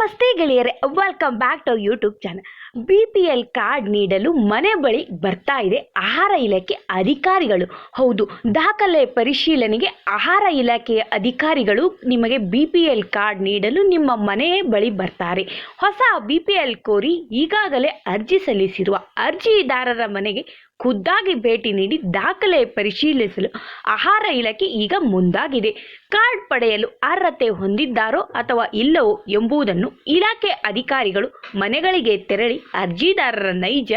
ನಮಸ್ತೆ ಗೆಳೆಯರೆ welcome back to YouTube channel B P L card ನೀಡಲು ಮನೆ ಬಳಿ ಬರ್ತಾ ಇದೆ ಆಹಾರ ಇಲಾಖೆ ಅಧಿಕಾರಿಗಳು. ಹೌದು, ದಾಖಲೆ ಪರಿಶೀಲನೆಗೆ ಆಹಾರ ಇಲಾಖೆಯ ಅಧಿಕಾರಿಗಳು ನಿಮಗೆ ಬಿ ಪಿ ಎಲ್ ಕಾರ್ಡ್ ನೀಡಲು ನಿಮ್ಮ ಮನೆಯ ಬಳಿ ಬರ್ತಾರೆ. ಹೊಸ ಬಿ ಪಿ ಎಲ್ ಕೋರಿ ಈಗಾಗಲೇ ಅರ್ಜಿ ಸಲ್ಲಿಸಿರುವ ಅರ್ಜಿದಾರರ ಮನೆಗೆ ಖುದ್ದಾಗಿ ಭೇಟಿ ನೀಡಿ ದಾಖಲೆ ಪರಿಶೀಲಿಸಲು ಆಹಾರ ಇಲಾಖೆ ಈಗ ಮುಂದಾಗಿದೆ. ಕಾರ್ಡ್ ಪಡೆಯಲು ಅರ್ಹತೆ ಹೊಂದಿದ್ದಾರೋ ಅಥವಾ ಇಲ್ಲವೋ ಎಂಬುದನ್ನು ಇಲಾಖೆ ಅಧಿಕಾರಿಗಳು ಮನೆಗಳಿಗೆ ತೆರಳಿ ಅರ್ಜಿದಾರರ ನೈಜ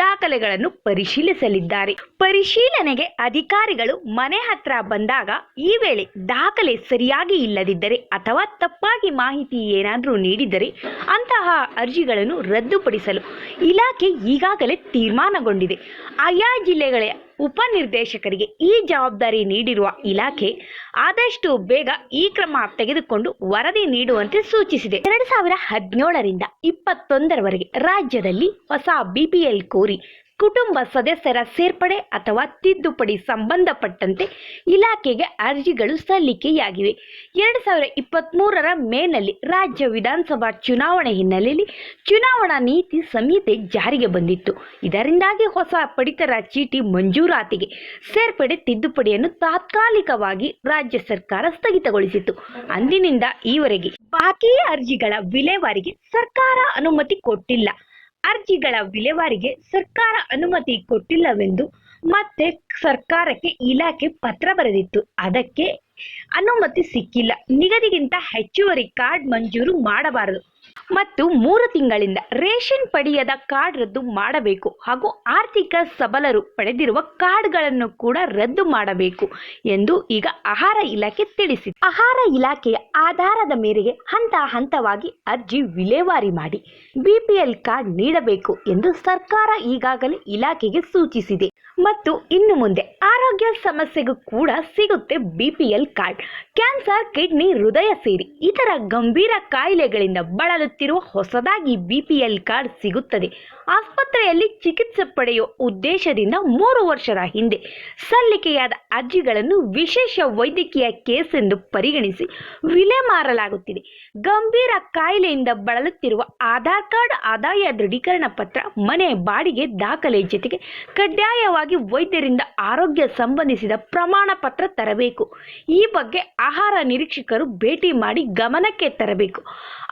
ದಾಖಲೆಗಳನ್ನು ಪರಿಶೀಲಿಸಲಿದ್ದಾರೆ. ಪರಿಶೀಲನೆಗೆ ಅಧಿಕಾರಿಗಳು ಮನೆ ಹತ್ರ ಬಂದಾಗ ಈ ವೇಳೆ ದಾಖಲೆ ಸರಿಯಾಗಿ ಇಲ್ಲದಿದ್ದರೆ ಅಥವಾ ತಪ್ಪಾಗಿ ಮಾಹಿತಿ ಏನಾದರೂ ನೀಡಿದರೆ ಅಂತಹ ಅರ್ಜಿಗಳನ್ನು ರದ್ದುಪಡಿಸಲು ಇಲಾಖೆ ಈಗಾಗಲೇ ತೀರ್ಮಾನಗೊಂಡಿದೆ. ಆಯಾ ಜಿಲ್ಲೆಗಳ ಉಪನಿರ್ದೇಶಕರಿಗೆ ಈ ಜವಾಬ್ದಾರಿ ನೀಡಿರುವ ಇಲಾಖೆ ಆದಷ್ಟು ಬೇಗ ಈ ಕ್ರಮ ತೆಗೆದುಕೊಂಡು ವರದಿ ನೀಡುವಂತೆ ಸೂಚಿಸಿದೆ. ಎರಡು ಸಾವಿರ ಹದಿನೇಳರಿಂದ ಇಪ್ಪತ್ತೊಂದರವರೆಗೆ ರಾಜ್ಯದಲ್ಲಿ ಹೊಸ ಬಿಪಿಎಲ್ ಕೋರಿ ಕುಟುಂಬ ಸದಸ್ಯರ ಸೇರ್ಪಡೆ ಅಥವಾ ತಿದ್ದುಪಡಿ ಸಂಬಂಧಪಟ್ಟಂತೆ ಇಲಾಖೆಗೆ ಅರ್ಜಿಗಳು ಸಲ್ಲಿಕೆಯಾಗಿವೆ. ಎರಡು ಸಾವಿರ ಇಪ್ಪತ್ತ್ಮೂರರ ಮೇನಲ್ಲಿ ರಾಜ್ಯ ವಿಧಾನಸಭಾ ಚುನಾವಣೆ ಹಿನ್ನೆಲೆಯಲ್ಲಿ ಚುನಾವಣಾ ನೀತಿ ಸಂಹಿತೆ ಜಾರಿಗೆ ಬಂದಿತ್ತು. ಇದರಿಂದಾಗಿ ಹೊಸ ಪಡಿತರ ಚೀಟಿ ಮಂಜೂರಾತಿಗೆ ಸೇರ್ಪಡೆ ತಿದ್ದುಪಡಿಯನ್ನು ತಾತ್ಕಾಲಿಕವಾಗಿ ರಾಜ್ಯ ಸರ್ಕಾರ ಸ್ಥಗಿತಗೊಳಿಸಿತ್ತು. ಅಂದಿನಿಂದ ಈವರೆಗೆ ಬಾಕಿ ಅರ್ಜಿಗಳ ವಿಲೇವಾರಿಗೆ ಸರ್ಕಾರ ಅನುಮತಿ ಕೊಟ್ಟಿಲ್ಲ. ಅರ್ಜಿಗಳ ವಿಲೇವಾರಿಗೆ ಸರ್ಕಾರ ಅನುಮತಿ ಕೊಟ್ಟಿಲ್ಲವೆಂದು ಮತ್ತೆ ಸರ್ಕಾರಕ್ಕೆ ಇಲಾಖೆ ಪತ್ರ ಬರೆದಿತ್ತು. ಅದಕ್ಕೆ ಅನುಮತಿ ಸಿಕ್ಕಿಲ್ಲ. ನಿಗದಿಗಿಂತ ಹೆಚ್ಚುವರಿ ಕಾರ್ಡ್ ಮಂಜೂರು ಮಾಡಬಾರದು. ಮತ್ತು ಮೂರು ತಿಂಗಳಿಂದ ರೇಷನ್ ಪಡೆಯದ ಕಾರ್ಡ್ ರದ್ದು ಮಾಡಬೇಕು ಹಾಗೂ ಆರ್ಥಿಕ ಸಬಲರು ಪಡೆದಿರುವ ಕಾರ್ಡ್ಗಳನ್ನು ಕೂಡ ರದ್ದು ಮಾಡಬೇಕು ಎಂದು ಈಗ ಆಹಾರ ಇಲಾಖೆ ತಿಳಿಸಿದೆ. ಆಹಾರ ಇಲಾಖೆಯ ಆಧಾರದ ಮೇರೆಗೆ ಹಂತ ಹಂತವಾಗಿ ಅರ್ಜಿ ವಿಲೇವಾರಿ ಮಾಡಿ ಬಿಪಿಎಲ್ ಕಾರ್ಡ್ ನೀಡಬೇಕು ಎಂದು ಸರ್ಕಾರ ಈಗಾಗಲೇ ಇಲಾಖೆಗೆ ಸೂಚಿಸಿದೆ. ಮತ್ತು ಇನ್ನು ಮುಂದೆ ಆರೋಗ್ಯ ಸಮಸ್ಯೆಗೂ ಕೂಡ ಸಿಗುತ್ತೆ B P L card cancer kidney ಹೃದಯ ಸೇರಿ ಇತರ ಗಂಭೀರ ಕಾಯಿಲೆಗಳಿಂದ ಬಳಲುತ್ತಿರುವ ಹೊಸದಾಗಿ ಬಿ ಪಿ ಎಲ್ ಕಾರ್ಡ್ ಸಿಗುತ್ತದೆ. ಆಸ್ಪತ್ರೆಯಲ್ಲಿ ಚಿಕಿತ್ಸೆ ಪಡೆಯುವ ಉದ್ದೇಶದಿಂದ ಮೂರು ವರ್ಷದ ಹಿಂದೆ ಸಲ್ಲಿಕೆಯಾದ ಅರ್ಜಿಗಳನ್ನು ವಿಶೇಷ ವೈದ್ಯಕೀಯ ಕೇಸ್ ಎಂದು ಪರಿಗಣಿಸಿ ವಿಲೆ ಮಾರಲಾಗುತ್ತಿದೆ ಗಂಭೀರ ಕಾಯಿಲೆಯಿಂದ ಬಳಲುತ್ತಿರುವ ಆಧಾರ್ ಕಾರ್ಡ್ ಆದಾಯ ದೃಢೀಕರಣ ಪತ್ರ ಮನೆ ಬಾಡಿಗೆ ದಾಖಲೆ ಜೊತೆಗೆ ಕಡ್ಡಾಯವಾಗಿ ವೈದ್ಯರಿಂದ ಆರೋಗ್ಯ ಸಂಬಂಧಿಸಿದ ಪ್ರಮಾಣ ಪತ್ರ ತರಬೇಕು. ಈ ಬಗ್ಗೆ ಆಹಾರ ನಿರೀಕ್ಷಕರು ಭೇಟಿ ಮಾಡಿ ಗಮನಕ್ಕೆ ತರಬೇಕು.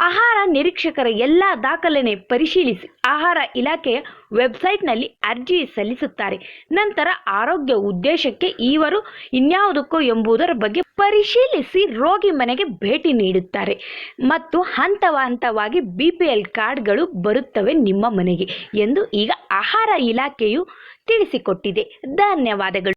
ಆಹಾರ ನಿರೀಕ್ಷಕರ ಎಲ್ಲ ದಾಖಲೆನೆ ಪರಿಶೀಲಿಸಿ ಆಹಾರ ಇಲಾಖೆಯ ವೆಬ್ಸೈಟ್ನಲ್ಲಿ ಅರ್ಜಿ ಸಲ್ಲಿಸುತ್ತಾರೆ. ನಂತರ ಆರೋಗ್ಯ ಉದ್ದೇಶಕ್ಕೆ ಈವರು ಇನ್ಯಾವುದಕ್ಕೋ ಎಂಬುದರ ಬಗ್ಗೆ ಪರಿಶೀಲಿಸಿ ರೋಗಿ ಮನೆಗೆ ಭೇಟಿ ನೀಡುತ್ತಾರೆ. ಮತ್ತು ಹಂತ ಹಂತವಾಗಿ ಬಿ ಪಿ ಎಲ್ ಕಾರ್ಡ್ಗಳು ಬರುತ್ತವೆ ನಿಮ್ಮ ಮನೆಗೆ ಎಂದು ಈಗ ಆಹಾರ ಇಲಾಖೆಯು ತಿಳಿಸಿಕೊಟ್ಟಿದೆ. ಧನ್ಯವಾದಗಳು.